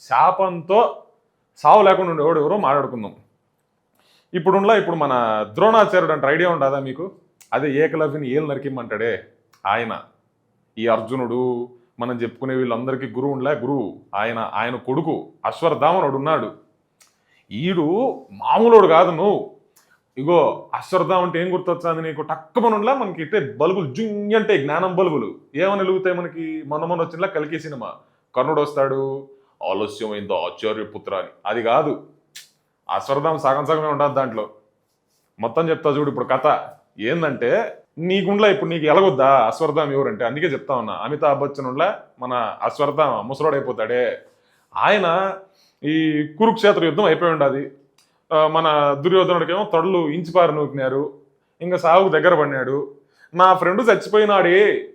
శాపంతో సావు లేకుండా ఉండేవాడు ఎవరో మాట్లాడుకుందాం. ఇప్పుడుండలా ఇప్పుడు మన ద్రోణాచార్యుడు అంటే ఐడియా ఉండదా మీకు? అదే ఏకలవ్యని ఏలు నరికిమ్మంటాడే ఆయన. ఈ అర్జునుడు మనం చెప్పుకునే వీళ్ళందరికీ గురువు ఉండలే గురువు. ఆయన ఆయన కొడుకు అశ్వత్థామనుడు ఉన్నాడు. ఈడు మామూలుడు కాదు నువ్వు. ఇగో అశ్వత్థామ అంటే ఏం గుర్తొచ్చాది నీకు? టక్కుమనులా మనకి ఇట్టే బల్బులు జుంగ్ అంటే జ్ఞానం బల్బులు. ఏమని వెలుగుతాయి మనకి? మొన్న మొన్న వచ్చినలా కలికి సినిమా. కర్ణుడు వస్తాడు ఆలస్యమైందో ఆచార్యపుత్ర అని. అది కాదు. అశ్వత్థామ సగం సగమే ఉండదు దాంట్లో. మొత్తం చెప్తా చూడు ఇప్పుడు కథ. ఏందంటే నీకుండ్లా ఇప్పుడు నీకు ఎలగొద్దా? అశ్వర్థాం ఎవరంటే? అందుకే చెప్తా ఉన్నా. అమితాబ్ బచ్చన్ ఉండ్లా మన అశ్వర్థాం ముసలోడైపోతాడే ఆయన ఈ కురుక్షేత్ర యుద్ధం అయిపోయి ఉండదు. మన దుర్యోధనుడికేమో తొడలు ఇంచిపారు నూకినారు. ఇంకా సాగుకు దగ్గర పడినాడు. నా ఫ్రెండ్ చచ్చిపోయినాడే.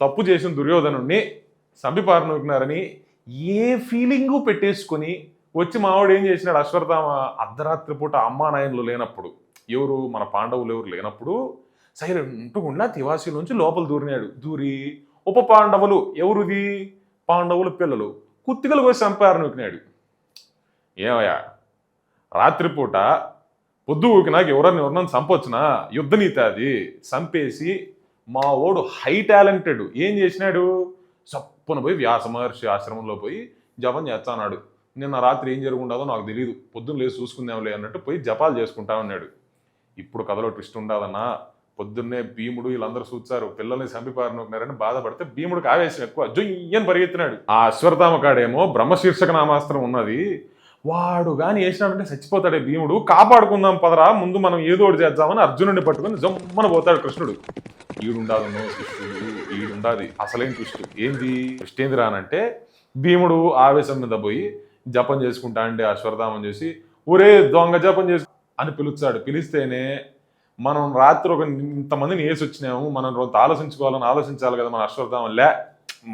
తప్పు చేసిన దుర్యోధనుడిని సంపిపారు నూకినారని ఏ ఫీలింగు పెట్టేసుకొని వచ్చి మావాడు ఏం చేసినాడు? అశ్వత్థామ అర్ధరాత్రి పూట అమ్మా నాయనలు లేనప్పుడు ఎవరు? మన పాండవులు ఎవరు లేనప్పుడు సైలెంట్గా తివాసి నుంచి లోపల దూరినాడు. దూరి ఉప పాండవులు ఎవరుది? పాండవుల పిల్లలు. కుత్తికలు పోయి చంపారు నూకినాడు. ఏమయ్యా? రాత్రిపూట పొద్దు ఊకినాక ఎవరన్నా ఎవరన్నా చంపొచ్చునా? యుద్ధనీత అది. చంపేసి మా ఓడు హై టాలెంటెడ్. ఏం చేసినాడు? చప్పున పోయి వ్యాస మహర్షి ఆశ్రమంలో పోయి జపం చేస్తాన్నాడు. నిన్న రాత్రి ఏం జరుగుండదో నాకు తెలియదు పొద్దున్న లేచి చూసుకుందాంలే అన్నట్టు పోయి జపాలు చేసుకుంటా ఉన్నాడు. ఇప్పుడు కథలో ట్విస్ట్ ఉండదన్నా పొద్దున్నే భీముడు వీళ్ళందరూ చూచారు పిల్లల్ని చంపిపారనుకున్నారని బాధపడితే భీముడికి ఆవేశం ఎక్కువ. జొయ్యని పరిగెత్తినాడు. ఆ అశ్వరతామకాడేమో బ్రహ్మశీర్షక నామాస్త్రం ఉన్నది. వాడు కానీ వేసినాడంటే చచ్చిపోతాడే భీముడు. కాపాడుకుందాం పదరా ముందు మనం ఏదో ఒకటి చేద్దామని అర్జునుడిని పట్టుకొని జమ్మన పోతాడు కృష్ణుడు. ఈడుండాలి కృష్ణుడు ఈడుండాలి అసలేం కృష్ణుడు ఏంది? కృష్ణ ఏంది రానంటే భీముడు ఆవేశం మీద పోయి జపం చేసుకుంటా అంటే అశ్వరధామం చేసి ఒరే దొంగ జపం చేసు అని పిలుస్తాడు. పిలిస్తేనే మనం రాత్రి ఒక ఇంతమందిని వేసి వచ్చినాము మనం కొంత ఆలోచించుకోవాలని ఆలోచించాలి కదా మన అశ్వత్థామం లే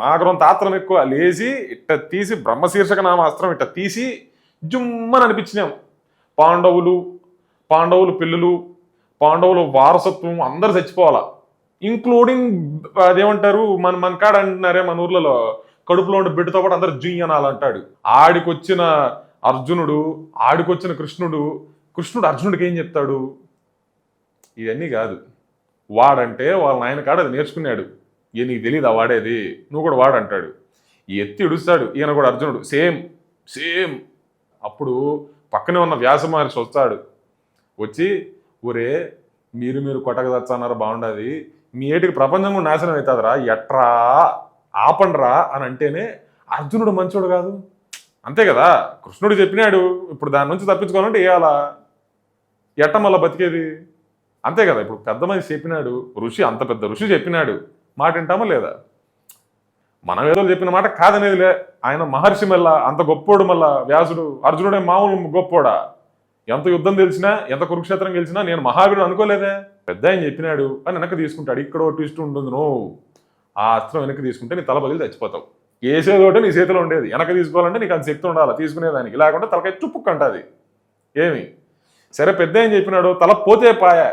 మాకు కొంత ఆత్రం ఎక్కువ. లేచి ఇట్ట తీసి బ్రహ్మశీర్షక నామాస్త్రం ఇట్ట తీసి జుమ్మని అనిపించినాం. పాండవులు పాండవులు పిల్లలు పాండవులు వారసత్వం అందరు చచ్చిపోవాలా? ఇంక్లూడింగ్ అదేమంటారు మన మన కాడ అంటున్నారే మన ఊర్లలో కడుపులో ఉండే బిడ్డతో పాటు అందరు జుయ్యి అనాలంటాడు ఆడికొచ్చిన అర్జునుడు ఆడికొచ్చిన కృష్ణుడు కృష్ణుడు అర్జునుడికి ఏం చెప్తాడు? ఇవన్నీ కాదు. వాడంటే వాళ్ళ నాయన కాడ అది నేర్చుకున్నాడు. ఇక నీకు తెలియదా వాడేది? నువ్వు కూడా వాడంటాడు ఈ ఎత్తి ఇడుస్తాడు. ఈయన కూడా అర్జునుడు. Same same. అప్పుడు పక్కనే ఉన్న వ్యాస మహర్షి వస్తాడు. వచ్చి ఊరే మీరు మీరు కొట్టకదచ్చన్నారు బాగుండదు. మీ ఏటికి ప్రపంచం కూడా నాశనం అవుతుందిరా ఎట్రా? ఆపండ్రా? అని అంటేనే అర్జునుడు మంచోడు కాదు. అంతే కదా. కృష్ణుడు చెప్పినాడు ఇప్పుడు దాని నుంచి తప్పించుకోవాలంటే వేయాలా ఎట్ట మళ్ళా బతికేది? అంతే కదా. ఇప్పుడు పెద్ద మనిషి చెప్పినాడు ఋషి అంత పెద్ద ఋషి చెప్పినాడు. మాట వింటామా లేదా? మనం ఏదో చెప్పిన మాట కాదనేదిలే. ఆయన మహర్షి మళ్ళా అంత గొప్పోడు మళ్ళా వ్యాసుడు అర్జునుడే మామూలు గొప్పోడా? ఎంత యుద్ధం తెలిసినా ఎంత కురుక్షేత్రం గెలిచినా నేను మహావీరుడు అనుకోలేదే. పెద్ద ఆయన చెప్పినాడు అని వెనక్కి తీసుకుంటాడు. ఇక్కడ ఒక ట్విస్ట్ ఉంటుంది నో. ఆ అస్త్రం వెనక్కి తీసుకుంటే నీ తల బదిలి చచ్చిపోతావు. వేసేదోటే నీ చేతిలో ఉండేది. వెనక తీసుకోవాలంటే నీకు అంత శక్తి ఉండాలి. తీసుకునేదానికి. లేకుంటే తలకాయ చుప్పుక్ అంటది. ఏమి? సరే పెద్ద ఏం చెప్పినాడు తల పోతే పాయ.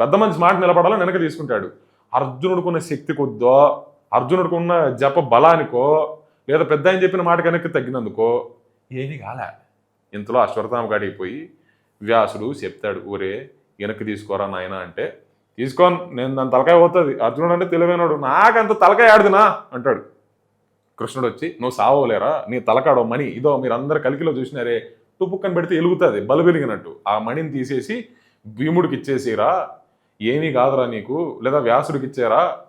పెద్ద మనిషి మాట నిలబడాలని వెనక తీసుకుంటాడు. అర్జునుడుకున్న శక్తి కొద్దో అర్జునుడికి ఉన్న జప బలానికో లేదా పెద్ద ఆయన చెప్పిన మాట కనుక తగ్గినందుకో ఏమీ కాలే. ఇంతలో అశ్వత్థామ కాడికి పోయి వ్యాసుడు చెప్తాడు ఊరే వెనక్కి తీసుకోరా నాయన అంటే తీసుకోను నేను దాని తలకాయ పోతుంది. అర్జునుడు అంటే తెలివైనడు. నాకంత తలకాయ ఆడిదినా అంటాడు. కృష్ణుడు వచ్చి నువ్వు సావలేరా? నీ తలకాడో మణి. ఇదో మీరు అందరు కలికిలో చూసినారే. టుపుక్కని పెడితే ఎలుగుతుంది బలు వెలిగినట్టు ఆ మణిని తీసేసి భీముడికి ఇచ్చేసిరా. ఏమీ కాదురా నీకు. లేదా వ్యాసుడికి ఇచ్చారా.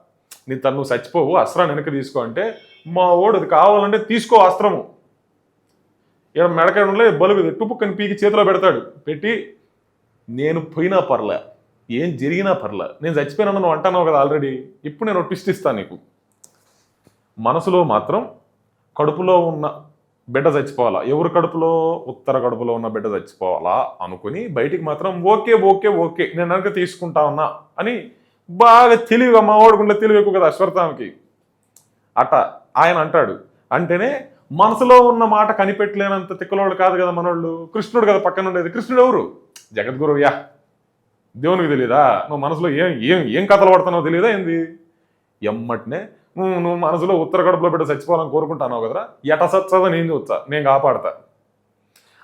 నీ తను చచ్చిపోవు అస్త్రాన్ని వెనక్కి తీసుకో అంటే మా ఓడు అది కావాలంటే తీసుకో అస్త్రము. ఇక్కడ మెడకడంలో బలుగు టుపుక్కని పీకి చేతిలో పెడతాడు. పెట్టి నేను పోయినా పర్లే ఏం జరిగినా పర్లే నేను చచ్చిపోయినా నువ్వు అంటున్నావు కదా ఆల్రెడీ ఇప్పుడు నేను ట్విస్ట్ ఇస్తాను నీకు. మనసులో మాత్రం కడుపులో ఉన్న బిడ్డ చచ్చిపోవాలా? ఎవరు కడుపులో? ఉత్తర కడుపులో ఉన్న బిడ్డ చచ్చిపోవాలా? అనుకుని బయటికి మాత్రం ఓకే ఓకే ఓకే నేను కనుక తీసుకుంటా ఉన్నా అని బాగా తెలివిగా మా వాడుకుంటే తెలివి ఎక్కువ కదా అశ్వత్థామకి. అట ఆయన అంటాడు అంటేనే మనసులో ఉన్న మాట కనిపెట్టలేనంత తిక్కలోళ్ళు కాదు కదా మనోళ్ళు. కృష్ణుడు కదా పక్కన ఉండేది. కృష్ణుడు ఎవరు? జగద్గురువ్యా దేవునికి తెలియదా నువ్వు మనసులో ఏం ఏం ఏం కథలు పడుతున్నావు తెలియదా ఏంది? ఎమ్మటినే నువ్వు నువ్వు మనసులో ఉత్తర కడుపులో పెట్టి చచ్చిపోవాలని కోరుకుంటాను కదరా? ఎట సచ్చదా నేను చూస్తా నేను కాపాడతా.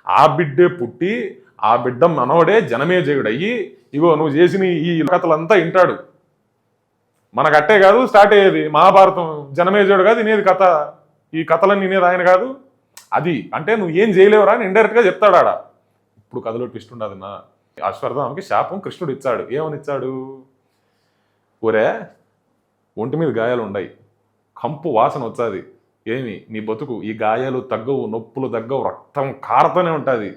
ఆ బిడ్డే పుట్టి ఆ బిడ్డ మనవడే జనమేజయుడు అయ్యి ఇగో నువ్వు చేసిన ఈ కథలంతా వింటాడు. మనకట్టే కాదు స్టార్ట్ అయ్యేది. మహాభారతం జనమేజుడు కాదు వినేది కథ. ఈ కథలన్నీ వినేది ఆయన కాదు. అది అంటే నువ్వు ఏం చేయలేవురా అని ఇండైరెక్ట్గా చెప్తాడు ఆడ. ఇప్పుడు కథలో ట్విస్ట్ ఉండదు నా అశ్వర్ధామకి శాపం కృష్ణుడు ఇచ్చాడు. ఏమని ఇచ్చాడు? ఒరే ఒంటి మీద గాయాలు ఉన్నాయి కంపు వాసన వచ్చాది. ఏమి? నీ బతుకు ఈ గాయాలు తగ్గవు నొప్పులు తగ్గవు రక్తం కారతనే ఉంటుంది.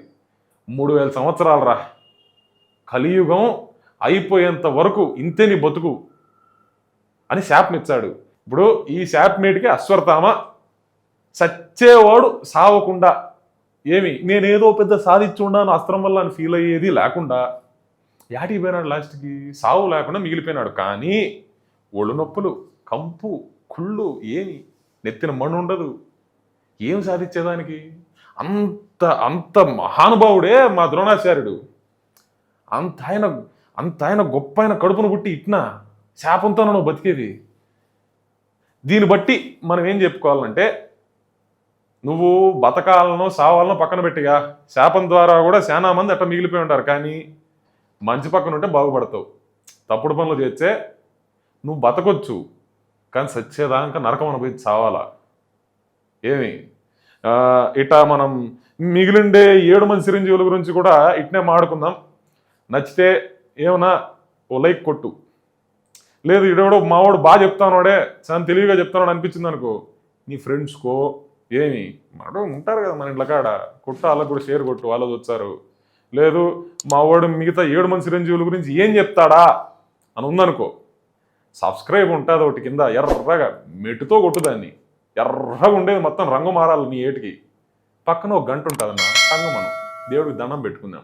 మూడు వేల సంవత్సరాలు రా. కలియుగం అయిపోయేంత వరకు ఇంతే నీ బతుకు. అని శాపమిచ్చాడు ఇప్పుడు ఈ శాపమేటికి అశ్వర్థామ సచ్చేవాడు సావకుండా ఏమి? నేనేదో పెద్ద సాధించుండాను అస్త్రం వల్ల అని ఫీల్ అయ్యేది లేకుండా యాటికి పోయినాడు లాస్ట్కి? సావు లేకుండా మిగిలిపోయినాడు. కానీ ఒళ్ళు నొప్పులు కంపు కుళ్ళు ఏమి? నెత్తిన మణు ఉండదు. ఏం సాధించేదానికి? అంత అంత మహానుభావుడే మా ద్రోణాచార్యుడు. అంత ఆయన అంత ఆయన గొప్ప ఆయన కడుపును పుట్టి ఇట్నా? శాపంతో నువ్వు బతికేది? దీన్ని బట్టి మనం ఏం చెప్పుకోవాలంటే నువ్వు బతకాలను సావాలను పక్కన పెట్టిగా. శాపం ద్వారా కూడా చాలా మంది అట్లా మిగిలిపోయి ఉంటారు. కానీ మంచి పక్కన ఉంటే బాగుపడతావు. తప్పుడు పనులు చేస్తే నువ్వు బతకొచ్చు. కానీ సచ్చేదాకా నరకం అనుభవి చావాలా? ఏమి? ఆ, ఇట్లా మనం మిగిలిండే ఏడు మంది చిరంజీవుల గురించి కూడా ఇట్నే మాడుకుందాం. నచ్చితే ఏమన్నా ఓ లైక్ కొట్టు. లేదు ఇడెవడో మావాడు బాగా చెప్తానోడే చాలా తెలివిగా చెప్తానో అనిపించింది అనుకో. నీ ఫ్రెండ్స్కో ఏమి? మనడు ఉంటారు కదా మన ఇంట్లో కాడ. కొట్టు వాళ్ళకు కూడా షేర్ కొట్టు వాళ్ళు వచ్చారు. లేదు మావాడు మిగతా ఏడు మంది చిరంజీవుల గురించి ఏం చెప్తాడా అని ఉందనుకో. సబ్స్క్రైబ్ ఉంటుంది ఒకటి కింద ఎర్రగా మెట్టుతో కొట్టు దాన్ని. ఎర్రగా ఉండేది మొత్తం రంగు మారాలి నీ ఏటికి. పక్కన ఒక గంట ఉంటుందన్న రంగు మనం దేవుడికి దండం పెట్టుకుందాం.